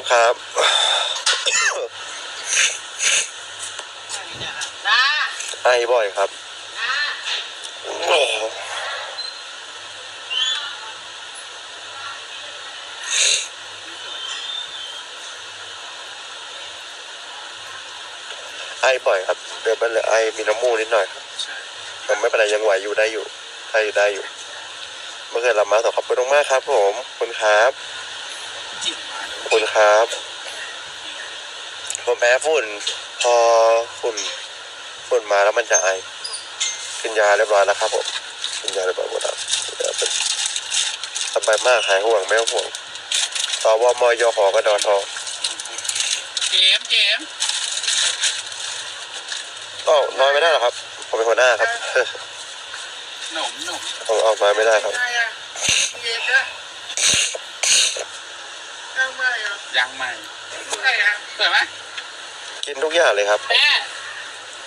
กรุงเทพครับนะไอบ่อยครับโอ้โหไอบ่อยครับเดินไปเลยไอมีน้ำมูกนิดหน่อยครับใช่แต่ไม่เป็นไรยังไหวอยู่ได้อยู่ได้อยู่ได้อยู่เมื่อคืนเรามาต่อขอบคุณมากๆครับ ผมขอบคุณครับจิ้มมา ขอบคุณครับผมแพ้ฝุ่น พอฝุ่นฝุ่นมาแล้วมันจะไอกินยาเรียบร้อยแล้วครับผมกินยาเรียบร้อยหมดแล้วเดี๋ยวเป็นสบายมากหายห่วงไม่ต้องห่วงสวมยหอกระดอทอเจมส์เจมส์ก็น้อยไม่ได้หรอกครับ ผมเป็นหัวหน้าครับหนุ่มหนุ่มต้องออกมาไม่ได้ครับไง อะเย็นนะนั่งไม่อะยังใหม่ไงอะสวยไหมกินทุกอย่างเลยครับ แม่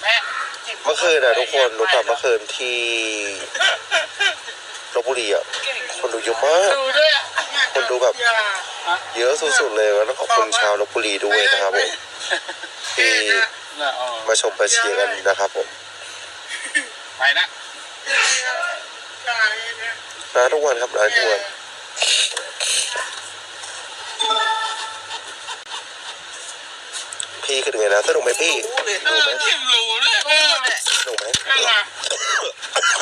แม่เมื่อคืนนะทุกคนรู้ป่ะเมื่อคืนที่ลบบุรีอะคนดูเยอะมาก ดูด้วยอะคนดูแบบอย่าเยอะสุดๆเลยแล้วขอบคุณชาวลบบุรีด้วยนะครับผมที่น่ะอ๋อมาชมมาเชียร์กันนะครับผมไปนะร้านทุกวันครับร้านทุกวัน พี่คือไงนะสนุกไหมพี่รู้เลยเออจิ้มรูด้วยเออสนุกไหม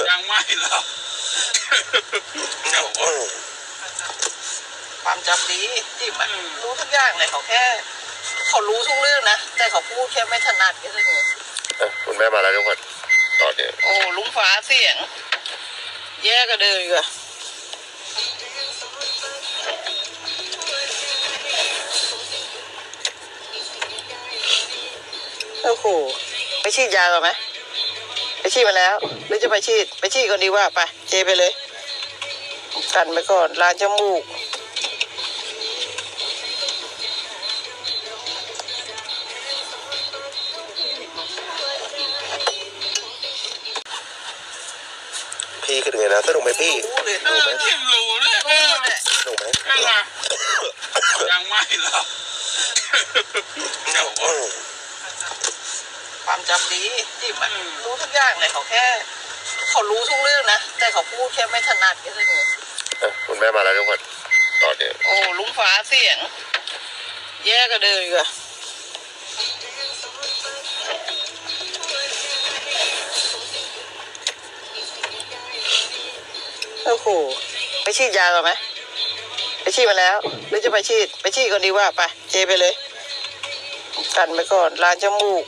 ยังไม่เหรอเดี๋ยความจำดีจิมรู้ทุกอย่างเลยเขาแค่ เขารู้ทุกเรื่องนะ แต่เขาพูดแค่ไม่ถนัดแค่นั้นเองคุณแม่มาแล้วทุกคนต่อเดี๋ยวโอ้ลุงฟ้าเสียง แย่ก็เดินอยู่อะ โอ้โหไปฉีดยาก่อนไหมไปฉีดมาแล้วหรือจะไปฉีดไปฉีดก่อนดีกว่าไปเจไปเลย กันไปก่อนล้างจมูกพี่คือไงนะสนุกไหมพี่รู้เลยเออจิ้มรูด้วยเออสนุกไหมนั่นล่ะยังไม่เหรอเดี๋ยวอืม ความจำดีจิมอะรู้ทุกอย่างเลยเขาแค่ เขารู้ทุกเรื่องนะ แต่เขาพูดแค่ไม่ถนัดแค่นั้นเองอะคุณแม่มาแล้วทุกคนต่อเดี๋ยวโอ้ลุงฟ้าเสียง แย่ก็เดินอยู่อะโอ้โหไปฉีดยาก่อนไหมไปฉีดมาแล้วหรือจะไปฉีดไปฉีดก่อนดีกว่าไปเจไปเลย กันไปก่อนล้างจมูก